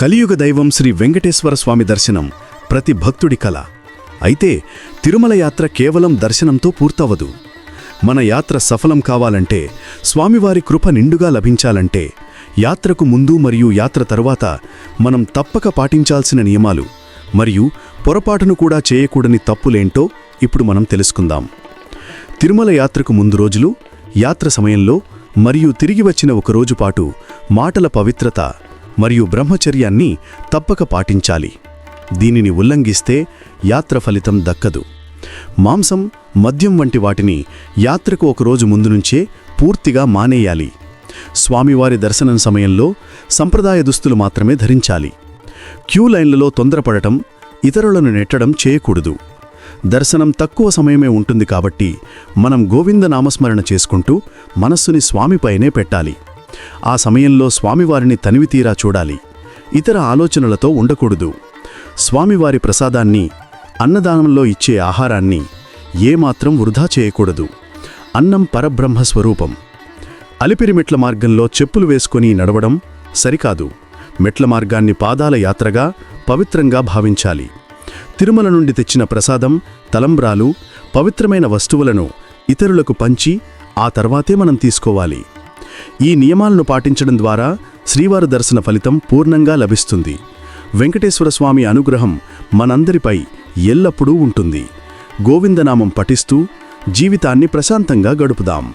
కలియుగ దైవం శ్రీ వెంకటేశ్వర స్వామి దర్శనం ప్రతి భక్తుడి కల. అయితే తిరుమల యాత్ర కేవలం దర్శనంతో పూర్తవదు మన యాత్ర సఫలం కావాలంటే స్వామివారి కృప నిండుగా లభించాలంటే యాత్రకు ముందు మరియు యాత్ర తరువాత మనం తప్పక పాటించాల్సిన నియమాలు మరియు పొరపాటును కూడా చేయకూడని తప్పులేంటో ఇప్పుడు మనం తెలుసుకుందాం. తిరుమల యాత్రకు ముందు రోజులు యాత్ర సమయంలో మరియు తిరిగి వచ్చిన ఒక రోజు పాటు మాటల పవిత్రత మరియు బ్రహ్మచర్యాన్ని తప్పక పాటించాలి. దీనిని ఉల్లంఘిస్తే యాత్ర ఫలితం దక్కదు. మాంసం మద్యం వంటి వాటిని యాత్రకు ఒకరోజు ముందు నుంచే పూర్తిగా మానేయాలి. స్వామివారి దర్శనం సమయంలో సంప్రదాయ దుస్తులు మాత్రమే ధరించాలి. క్యూ లైన్లలో తొందరపడటం ఇతరులను నెట్టడం చేయకూడదు. దర్శనం తక్కువ సమయమే ఉంటుంది కాబట్టి మనం గోవింద నామస్మరణ చేసుకుంటూ మనస్సుని స్వామిపైనే పెట్టాలి. ఆ సమయంలో స్వామివారిని తనివితీరా చూడాలి. ఇతర ఆలోచనలతో ఉండకూడదు. స్వామివారి ప్రసాదాన్ని అన్నదానంలో ఇచ్చే ఆహారాన్ని ఏమాత్రం వృధా చేయకూడదు. అన్నం పరబ్రహ్మ స్వరూపం. అలిపిరి మెట్ల మార్గంలో చెప్పులు వేసుకొని నడవడం సరికాదు. మెట్ల మార్గాన్ని పాదాల యాత్రగా పవిత్రంగా భావించాలి. తిరుమల నుండి తెచ్చిన ప్రసాదం తలంబ్రాలు పవిత్రమైన వస్తువులను ఇతరులకు పంచి ఆ తర్వాతే మనం తీసుకోవాలి. ఈ నియమాలను పాటించడం ద్వారా శ్రీవారి దర్శన ఫలితం పూర్ణంగా లభిస్తుంది. వెంకటేశ్వర స్వామి అనుగ్రహం మనందరిపై ఎల్లప్పుడూ ఉంటుంది. గోవిందనామం పఠిస్తూ జీవితాన్ని ప్రశాంతంగా గడుపుదాం.